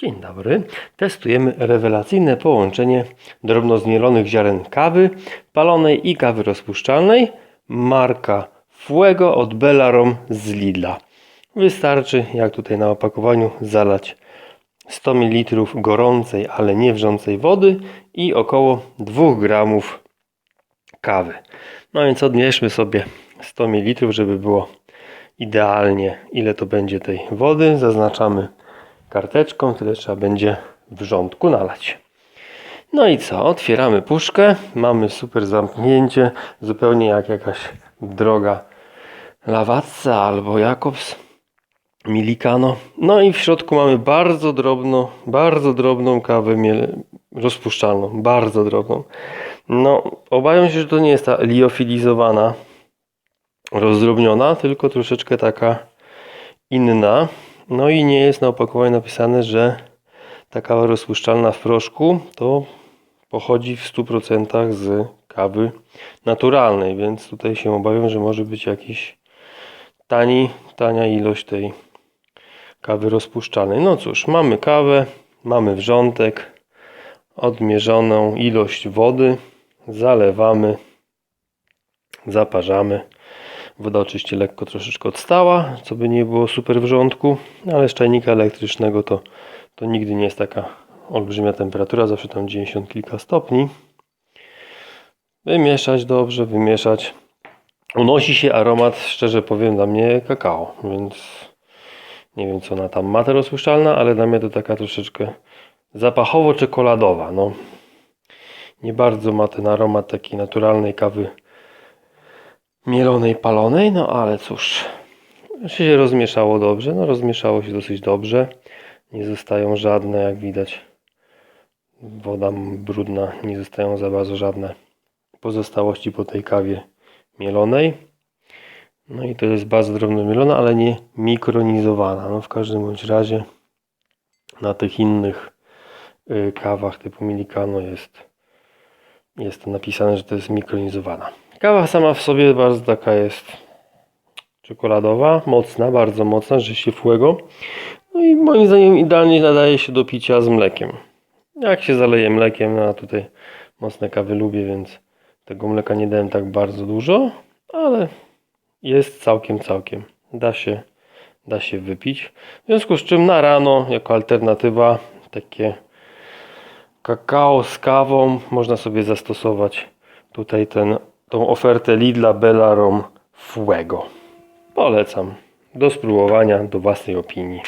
Dzień dobry. Testujemy rewelacyjne połączenie drobno zmielonych ziaren kawy palonej i kawy rozpuszczalnej marka Fuego od Bellarom z Lidla. Wystarczy, jak tutaj na opakowaniu, zalać 100 ml gorącej, ale nie wrzącej wody i około 2 gramów kawy. No więc odmierzmy sobie 100 ml, żeby było idealnie ile to będzie tej wody. Zaznaczamy karteczką, tyle trzeba będzie wrzątku nalać. No i co? Otwieramy puszkę. Mamy super zamknięcie, zupełnie jak jakaś droga Lawazza albo Jakobs. Milikano. No i w środku mamy bardzo drobną, bardzo drobną kawę rozpuszczalną. Bardzo drobną. No, obawiam się, że to nie jest ta liofilizowana, rozdrobniona, tylko troszeczkę taka inna. No i nie jest na opakowaniu napisane, że ta kawa rozpuszczalna w proszku to pochodzi w 100% z kawy naturalnej, więc tutaj się obawiam, że może być jakiś tani, tania ilość tej kawy rozpuszczalnej. No cóż, mamy kawę, mamy wrzątek, odmierzoną ilość wody, zalewamy, zaparzamy. Woda oczywiście lekko troszeczkę odstała, co by nie było super wrzątku, ale z czajnika elektrycznego to, to nigdy nie jest taka olbrzymia temperatura, zawsze tam 90 kilka stopni. Wymieszać dobrze, wymieszać. Unosi się aromat, szczerze powiem, dla mnie kakao, więc nie wiem co ona tam ma ta rozpuszczalna, ale dla mnie to taka troszeczkę zapachowo-czekoladowa. No. Nie bardzo ma ten aromat takiej naturalnej kawy mielonej, palonej, no ale cóż, się rozmieszało dobrze, no rozmieszało się dosyć dobrze, nie zostają żadne, jak widać, woda brudna, nie zostają za bardzo żadne pozostałości po tej kawie mielonej. No i to jest bardzo drobno mielona, ale nie mikronizowana. No w każdym bądź razie na tych innych y, kawach typu Milikano jest, jest napisane, że to jest mikronizowana. Kawa sama w sobie bardzo taka jest czekoladowa, mocna, bardzo mocna, że się fuego. No i moim zdaniem idealnie nadaje się do picia z mlekiem. Jak się zaleje mlekiem, no a tutaj mocne kawy lubię, więc tego mleka nie dałem tak bardzo dużo, ale jest całkiem, całkiem. Da się, da się wypić. W związku z czym na rano, jako alternatywa, takie kakao z kawą, można sobie zastosować tutaj ten, tą ofertę Lidla Bellarom Fuego. Polecam. Do spróbowania, do własnej opinii.